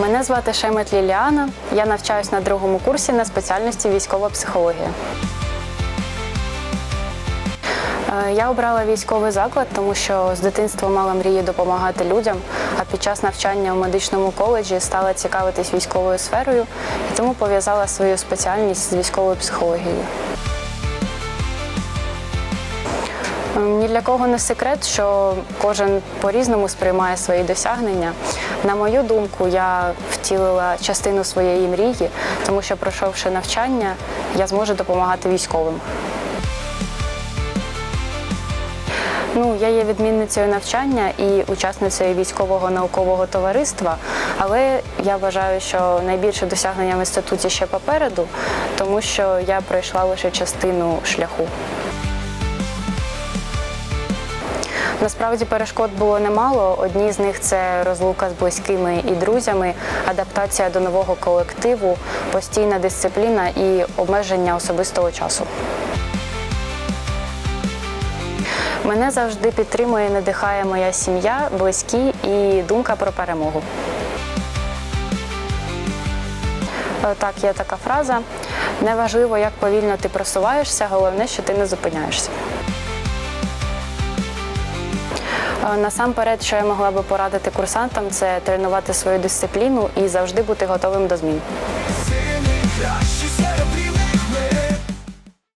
Мене звати Шемет Ліліана. Я навчаюсь на другому курсі на спеціальності військова психологія. Е, Я обрала військовий заклад, тому що з дитинства мала мрії допомагати людям, а під час навчання у медичному коледжі стала цікавитись військовою сферою і тому пов'язала свою спеціальність з військовою психологією. Ні для кого не секрет, що кожен по-різному сприймає свої досягнення. На мою думку, я втілила частину своєї мрії, тому що пройшовши навчання, я зможу допомагати військовим. Ну, я є відмінницею навчання і учасницею військового наукового товариства, але я вважаю, що найбільше досягнення в інституті ще попереду, тому що я пройшла лише частину шляху. Насправді перешкод було немало. Одні з них це розлука з близькими і друзями, адаптація до нового колективу, постійна дисципліна і обмеження особистого часу. Мене завжди підтримує надихає моя сім'я, близькі і думка про перемогу. Е, Так, є така фраза. Неважливо, як повільно ти просуваєшся, головне, що ти не зупиняєшся. Насамперед, що я могла би порадити курсантам, це тренувати свою дисципліну і завжди бути готовим до змін.